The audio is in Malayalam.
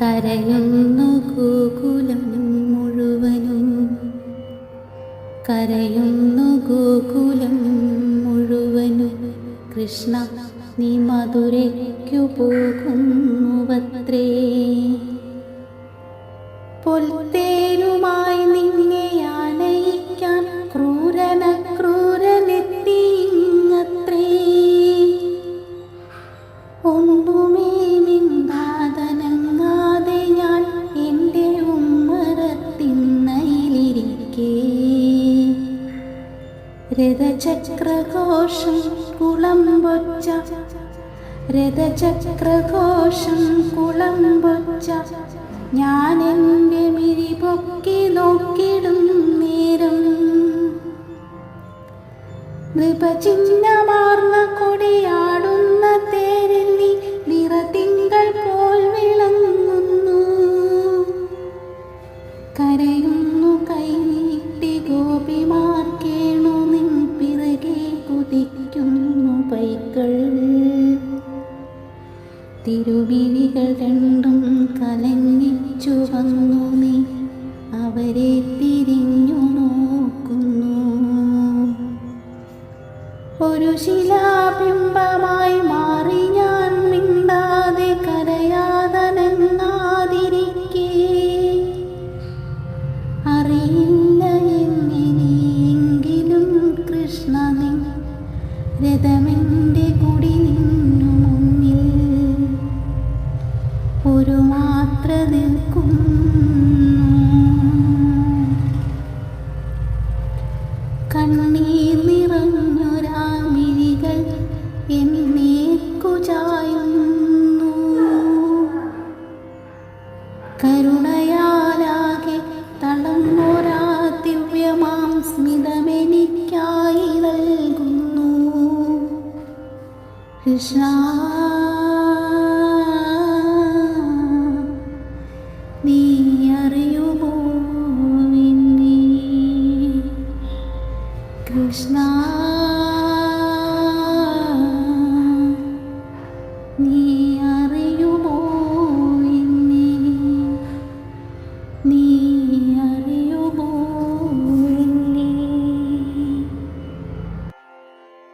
കരയുന്നു ഗോകുലം മുഴുവനും. കരയുന്നു ഗോകുലം മുഴുവനും. കൃഷ്ണ നീ മധുരയ്ക്കു പോകുന്നുവത്രേ പൊൽത്തേരുമായി നിന്നെ ആനയിക്കാൻ ക്രൂരന ക്രൂരനെത്തിങ്ങത്രേ ഒന്നുമേ മിണ്ടാതനങ്ങാതെ രഥചക്രഘോഷം കുളമ്പൊച്ച. രഥചക്രഘോഷം കുളമ്പൊച്ച. ഞാൻ എന്റെ മിഴി പൊക്കി നോക്കിടും നേരം. നൃപചിഹ്നമാർന്ന കൊടിയാടുന്ന തേരിൽ നീ നിറതിങ്കൾ പോൽ വിളങ്ങുന്നു. കരയുന്നു തിരുമിഴികൾ രണ്ടും കലങ്ങിച്ചു വന്നു നീ അവരെ തിരിഞ്ഞു നോക്കുന്നു. ഒരു ശിലാബിംബമായി മാറി ഞാൻ മിണ്ടാതെ കരയാതനങ്ങാതിരിക്കേ. അറിയില്ല എങ്ങനെയെങ്കിലും കൃഷ്ണ നീ രഥമെന്റെ കുടി നിന്നു മാത്ര നിൽക്കുന്നു. കണ്ണീർ നിറഞ്ഞൊരാമിഴികൾ എന്നേക്കു ചായുന്നു. കരുണയാലാകെ തളർന്നൊരാ ദിവ്യമാം സ്മിതമെനിക്കായി നൽകുന്നു. കൃഷ്ണ